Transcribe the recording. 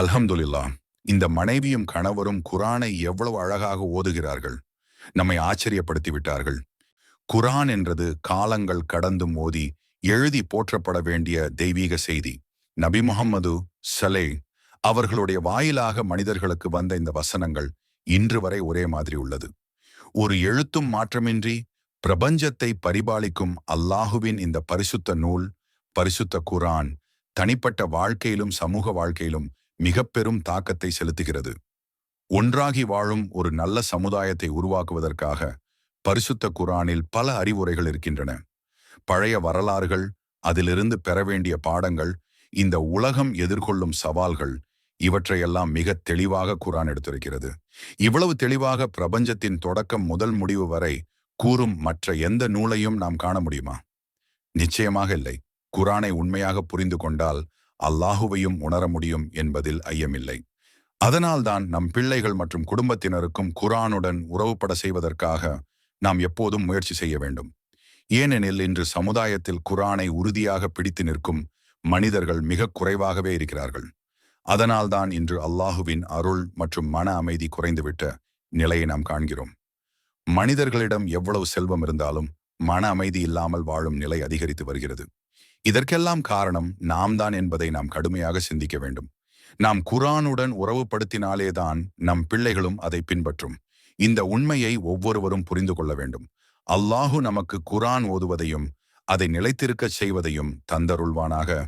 அல்ஹம்துல்லா இந்த மனைவியும் கணவரும் குரானை எவ்வளவு அழகாக ஓதுகிறார்கள் நம்மை ஆச்சரியப்படுத்தி விட்டார்கள் குரான் என்றது காலங்கள் கடந்தும் ஓதி எழுதி போற்றப்பட வேண்டிய தெய்வீக செய்தி. நபி முகம்மது சலே அவர்களுடைய வாயிலாக மனிதர்களுக்கு வந்த இந்த வசனங்கள் இன்று வரை ஒரே மாதிரி உள்ளது. ஒரு எழுத்தும் மாற்றமின்றி பிரபஞ்சத்தை பரிபாலிக்கும் அல்லாஹுவின் இந்த பரிசுத்த நூல் பரிசுத்த குரான் தனிப்பட்ட வாழ்க்கையிலும் சமூக வாழ்க்கையிலும் மிக பெரும் தாக்கத்தை செலுத்துகிறது. ஒன்றாகி வாழும் ஒரு நல்ல சமுதாயத்தை உருவாக்குவதற்காக பரிசுத்த குரானில் பல அறிவுரைகள் இருக்கின்றன. பழைய வரலாறுகள் அதிலிருந்து பெற வேண்டிய பாடங்கள் இந்த உலகம் எதிர்கொள்ளும் சவால்கள் இவற்றையெல்லாம் மிக தெளிவாக குரான் எடுத்திருக்கிறது. இவ்வளவு தெளிவாக பிரபஞ்சத்தின் தொடக்கம் முதல் முடிவு வரை கூறும் மற்ற எந்த நூலையும் நாம் காண முடியுமா? நிச்சயமாக இல்லை. குரானை உண்மையாக புரிந்து கொண்டால் அல்லாஹுவையும் உணர முடியும் என்பதில் ஐயமில்லை. அதனால்தான் நம் பிள்ளைகள் மற்றும் குடும்பத்தினருக்கும் குரானுடன் உறவுபட செய்வதற்காக நாம் எப்போதும் முயற்சி செய்ய வேண்டும். ஏனெனில் இன்று சமுதாயத்தில் குரானை உறுதியாக பிடித்து நிற்கும் மனிதர்கள் மிக குறைவாகவே இருக்கிறார்கள். அதனால்தான் இன்று அல்லாஹுவின் அருள் மற்றும் மன அமைதி குறைந்துவிட்ட நிலையை நாம் காண்கிறோம். மனிதர்களிடம் எவ்வளவு செல்வம் இருந்தாலும் மன அமைதி இல்லாமல் வாழும் நிலை அதிகரித்து வருகிறது. இதற்கெல்லாம் காரணம் நாம் தான் என்பதை நாம் கடுமையாக சிந்திக்க வேண்டும். நாம் குரானுடன் உறவுபடுத்தினாலேதான் நம் பிள்ளைகளும் அதை பின்பற்றும். இந்த உண்மையை ஒவ்வொருவரும் புரிந்து கொள்ள வேண்டும். அல்லாஹு நமக்கு குரான் ஓதுவதையும் அதை நிலைத்திருக்கச் செய்வதையும் தந்தருள்வானாக.